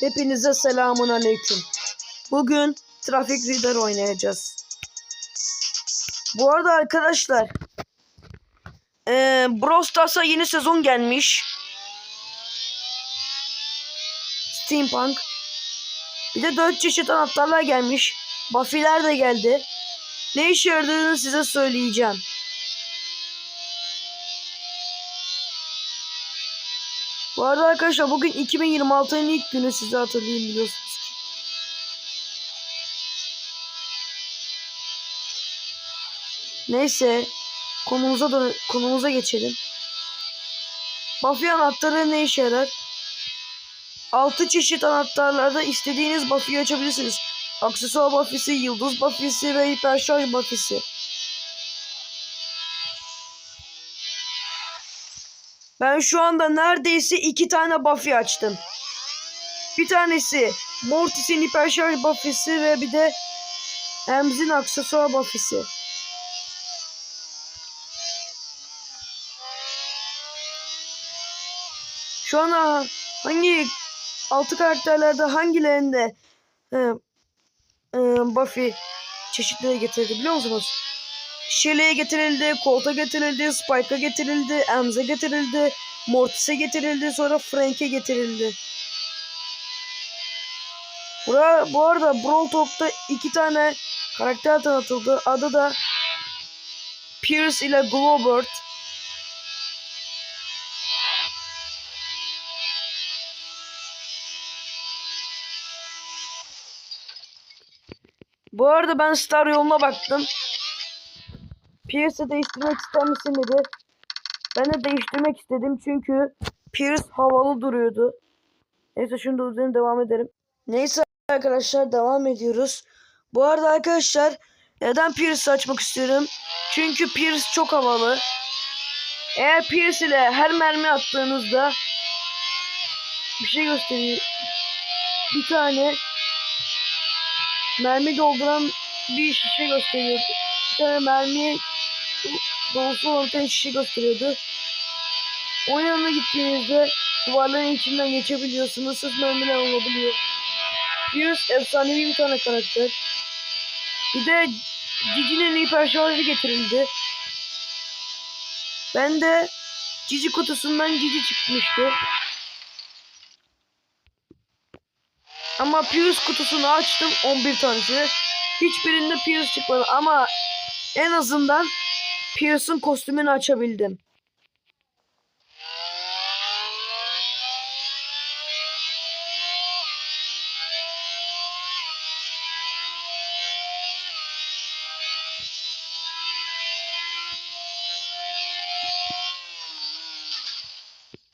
Hepinize selamun aleyküm. Bugün Traffic Reader oynayacağız. Bu arada arkadaşlar eee Brawl Stars'a yeni sezon gelmiş. Steampunk. Bir de 4 çeşit anahtarlar gelmiş. Buffy'ler de geldi. Ne işe yaradığını size söyleyeceğim. Bu arada arkadaşlar bugün 2026'nın ilk günü size hatırlayayım biliyorsunuz ki. Neyse konumuza da konumuza geçelim. Buffy anahtarı ne işe yarar? 6 çeşit anahtarlarda istediğiniz Buffy'yi açabilirsiniz. Aksesuar Buffy'si, Yıldız Buffy'si ve Hiperşarj Buffy'si. Ben şu anda neredeyse iki tane Buffy açtım. Bir tanesi Mortis'in hiperşarj Buffy'si ve bir de Emz'in aksesuar Buffy'si. Şu an ha- hangi altı karakterlerde hangilerinde e, e, Buffy çeşitleri getirdi biliyor musunuz? Shelly'e getirildi, Colt'a getirildi, Spike'a getirildi, Emz'e getirildi, Mortis'e getirildi, sonra Frank'e getirildi. Bura, bu arada Brawl Talk'ta iki tane karakter tanıtıldı. Adı da Pierce ile Glowbird. Bu arada ben Star yoluna baktım. Pierce'ı değiştirmek ister misin dedi. Ben de değiştirmek istedim çünkü Pierce havalı duruyordu. Neyse şunu da üzerine devam edelim. Neyse arkadaşlar devam ediyoruz. Bu arada arkadaşlar neden Pierce açmak istiyorum? Çünkü Pierce çok havalı. Eğer Pierce ile her mermi attığınızda bir şey gösteriyor. Bir tane mermi dolduran bir şişe gösteriyor. Bir tane mermi dolusu tane şişe gösteriyordu. O yanına gittiğinizde duvarların içinden geçebiliyorsunuz. Sırf mermiler olabiliyor. Pierce efsanevi bir tane karakter. Bir de Cici'nin hiper şarjı getirildi. Ben de Cici kutusundan Cici çıkmıştı. Ama Pierce kutusunu açtım 11 tanesi. Hiçbirinde Pierce çıkmadı ama en azından Pierce'ın kostümünü açabildim.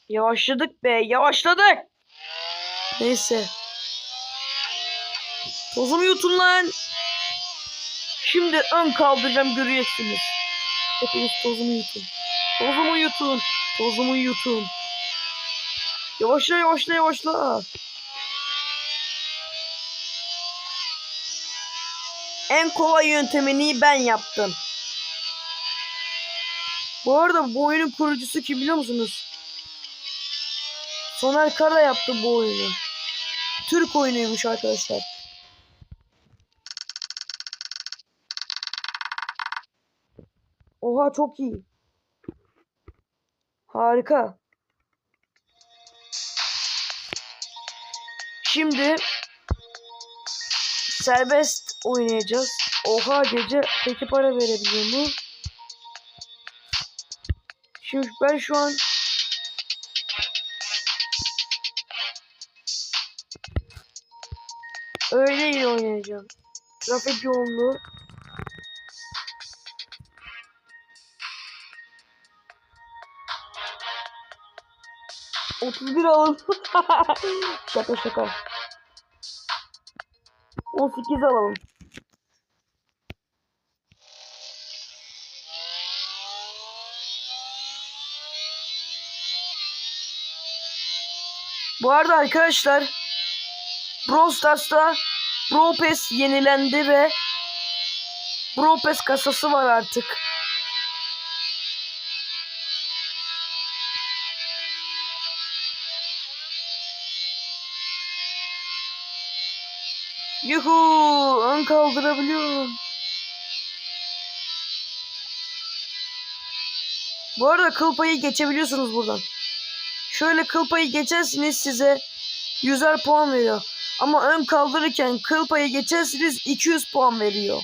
Yavaşladık be, yavaşladık. Neyse. Tozumu yutun lan. Şimdi ön kaldıracağım göreceksiniz. Hepiniz tozumu yutun. Tozumu yutun. Tozumu yutun. Yavaşla yavaşla yavaşla. En kolay yöntemini ben yaptım. Bu arada bu oyunun kurucusu kim biliyor musunuz? Soner Kara yaptı bu oyunu. Türk oyunuymuş arkadaşlar. Oha çok iyi. Harika. Şimdi serbest oynayacağız. Oha gece peki para verebiliyor mu? Şimdi ben şu an öyle iyi oynayacağım. Trafik yoğunluğu. Otuz bir alalım. şaka şaka. On sekiz alalım. Bu arada arkadaşlar Brawl Stars'ta Brawl Pass yenilendi ve Brawl Pass kasası var artık. Yuhu! Ön kaldırabiliyorum. Bu arada kıl geçebiliyorsunuz buradan. Şöyle kıl payı geçersiniz size 100'er puan veriyor. Ama ön kaldırırken kıl payı geçersiniz 200 puan veriyor.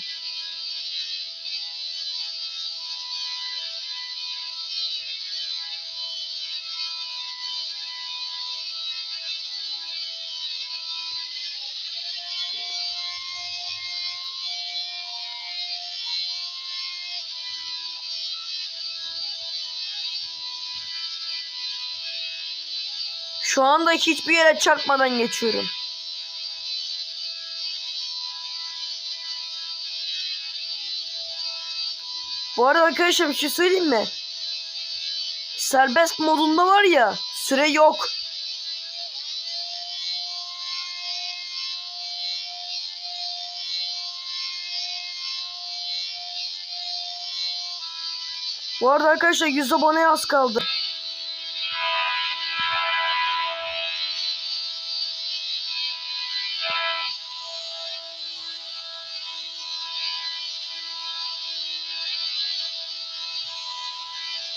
Şu anda hiçbir yere çarpmadan geçiyorum. Bu arada arkadaşlar bir şey söyleyeyim mi? Serbest modunda var ya süre yok. Bu arada arkadaşlar 100 aboneye az kaldı.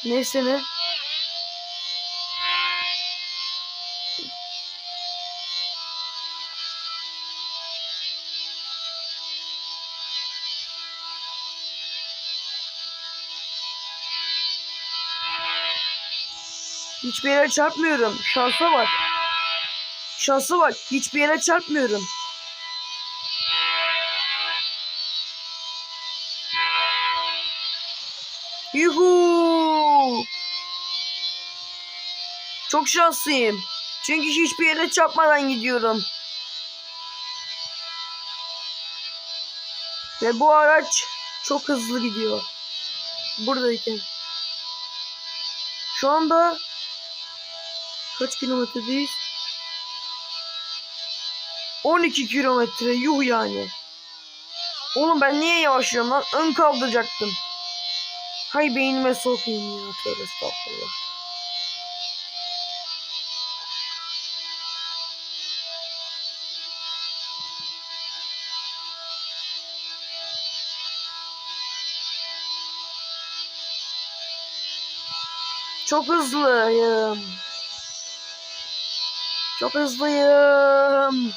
Neyse ne? Hiçbir yere çarpmıyorum. Şansa bak. Şansa bak. Hiçbir yere çarpmıyorum. Yuhu! Çok şanslıyım. Çünkü hiçbir yere çarpmadan gidiyorum. Ve bu araç çok hızlı gidiyor. Buradayken. Şu anda kaç kilometredeyiz? 12 kilometre yuh yani. Oğlum ben niye yavaşlıyorum lan? Ön kaldıracaktım. Hay beynime sokayım ya. Tövbe estağfurullah. Çok hızlıyım. Çok hızlıyım.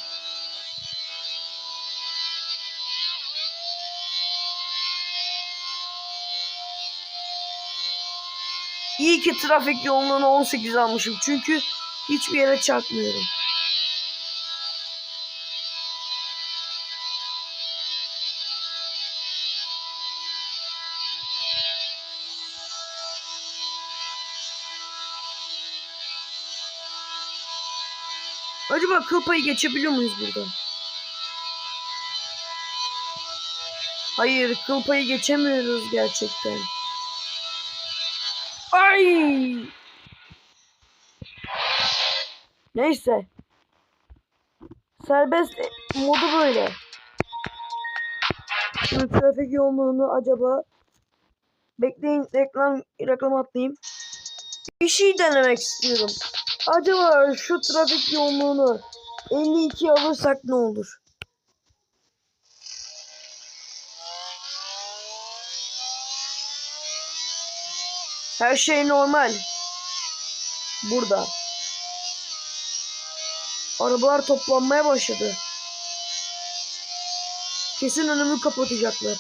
İyi ki trafik yoğunluğunu 18 almışım. Çünkü hiçbir yere çarpmıyorum. Acaba kıl payı geçebiliyor muyuz buradan? Hayır, kıl payı geçemiyoruz gerçekten. Ay! Neyse. Serbest modu böyle. Şimdi trafik yoğunluğunu acaba bekleyin reklam reklam atlayayım. Bir şey denemek istiyorum. Acaba şu trafik yoğunluğunu 52 alırsak ne olur? Her şey normal. Burada. Arabalar toplanmaya başladı. Kesin önümü kapatacaklar.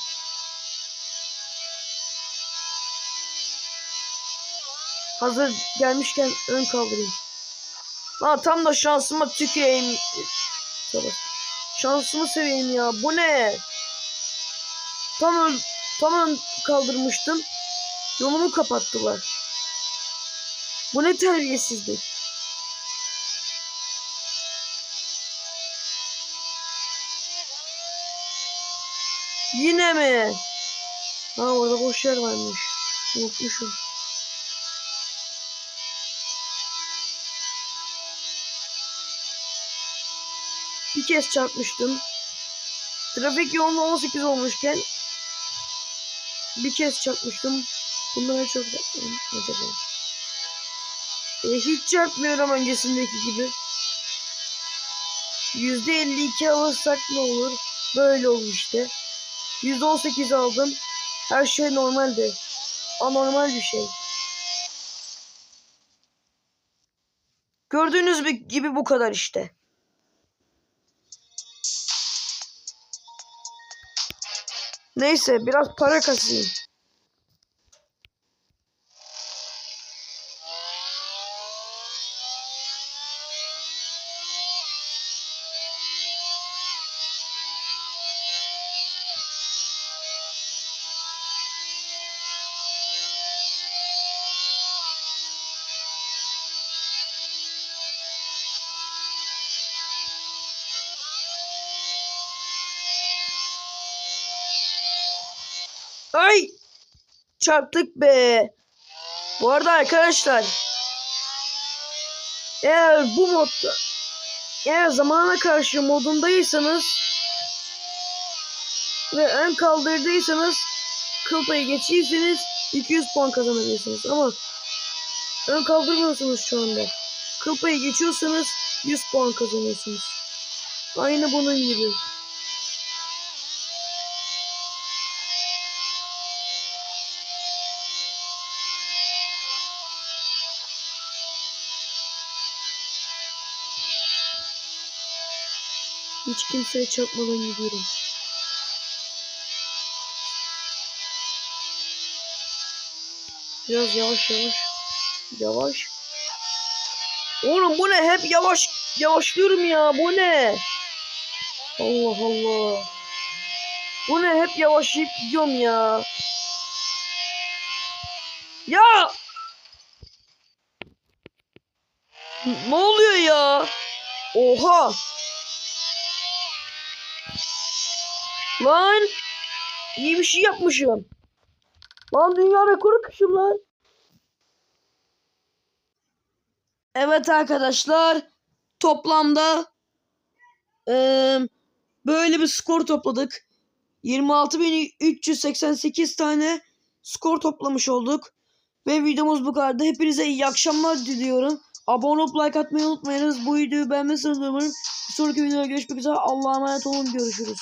Hazır gelmişken ön kaldırayım. Ha tam da şansıma tüküreyim. Şansımı seveyim ya. Bu ne? Tam ön, tam ön kaldırmıştım. Yolumu kapattılar. Bu ne terbiyesizlik. Yine mi? Ha orada boş yer varmış. Unutmuşum. Bir kez çarpmıştım. Trafik yoğunluğu 18 olmuşken bir kez çarpmıştım. Bunlara çok çarpmıyorum acaba. E, hiç çarpmıyorum öncesindeki gibi. %52 alırsak ne olur? Böyle olur işte. %18 aldım. Her şey normaldi. Anormal bir şey. Gördüğünüz gibi bu kadar işte. Neyse biraz para kasayım. Ay! Çarptık be. Bu arada arkadaşlar eğer bu modda eğer zamana karşı modundaysanız ve ön kaldırdıysanız kıl payı geçiyseniz 200 puan kazanabilirsiniz ama ön kaldırmıyorsunuz şu anda. Kıl payı geçiyorsanız 100 puan kazanıyorsunuz. Aynı bunun gibi. Hiç kimseye çarpmadan gidiyorum. Biraz yavaş yavaş. Yavaş. Oğlum bu ne? Hep yavaş yavaşlıyorum ya. Bu ne? Allah Allah. Bu ne? Hep yavaşlayıp gidiyorum ya. Ya! Ne oluyor ya? Oha! Lan! İyi bir şey yapmışım. Lan dünya rekoru kışım lan. Evet arkadaşlar. Toplamda eee, böyle bir skor topladık. 26.388 tane skor toplamış olduk. Ve videomuz bu kadardı. Hepinize iyi akşamlar diliyorum. Abone olup like atmayı unutmayınız. Bu videoyu beğenmezseniz umarım. Bir sonraki videoda görüşmek üzere. Allah'a emanet olun. Görüşürüz.